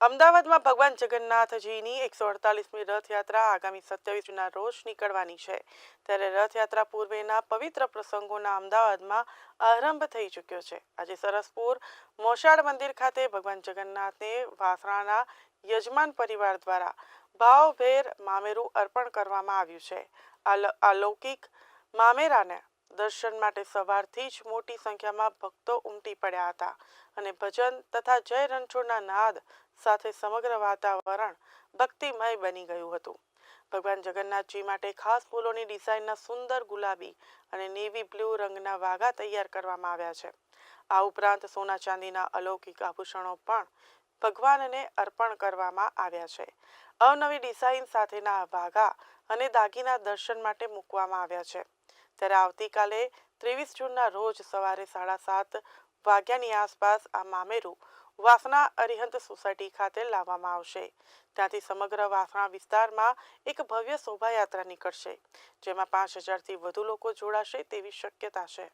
અમદાવાદમાં ભગવાન જગન્નાથજીની એકસો અડતાલીસમી રથયાત્રા આગામી સત્યાવીસના રોજ નીકળવાની છે. ત્યારે રથયાત્રા પૂર્વેના પવિત્ર પ્રસંગોના અમદાવાદમાં આરંભ થઈ ચૂક્યો છે. આજે સરસપુર મોશાળ મંદિર ખાતે ભગવાન જગન્નાથને વાસણાના યજમાન પરિવાર દ્વારા ભાવભેર મામેરું અર્પણ કરવામાં આવ્યું છે. અલૌકિક મામેરાને દર્શન માટે સવારથી જ મોટી સંખ્યામાં ભક્તો ઉમટી પડ્યા હતા અને ભજન તથા જય રણછોડના નાદ સાથે સમગ્ર વાતાવરણ ભક્તિમય બની ગયું હતું. ભગવાન જગન્નાથજી માટે ખાસ ફૂલોની ડિઝાઇનના સુંદર ગુલાબી અને નેવી બ્લુ રંગના વાઘા તૈયાર કરવામાં આવ્યા છે. આ ઉપરાંત સોના ચાંદીના અલૌકિક આભૂષણો પણ ભગવાનને અર્પણ કરવામાં આવ્યા છે. અવનવી ડિઝાઇન સાથેના વાઘા અને દાગીના દર્શન માટે મૂકવામાં આવ્યા છે. ત્યારે આવતીકાલે ત્રેવીસ જૂનના રોજ સવારે સાડા સાત વાગ્યાની આસપાસ આ મામેરું વાસણા અરિહંત સોસાયટી ખાતે લાવવામાં આવશે. ત્યાંથી સમગ્ર વાસણા વિસ્તારમાં એક ભવ્ય શોભાયાત્રા નીકળશે, જેમાં પાંચ હજારથી વધુ લોકો જોડાશે તેવી શક્યતા છે.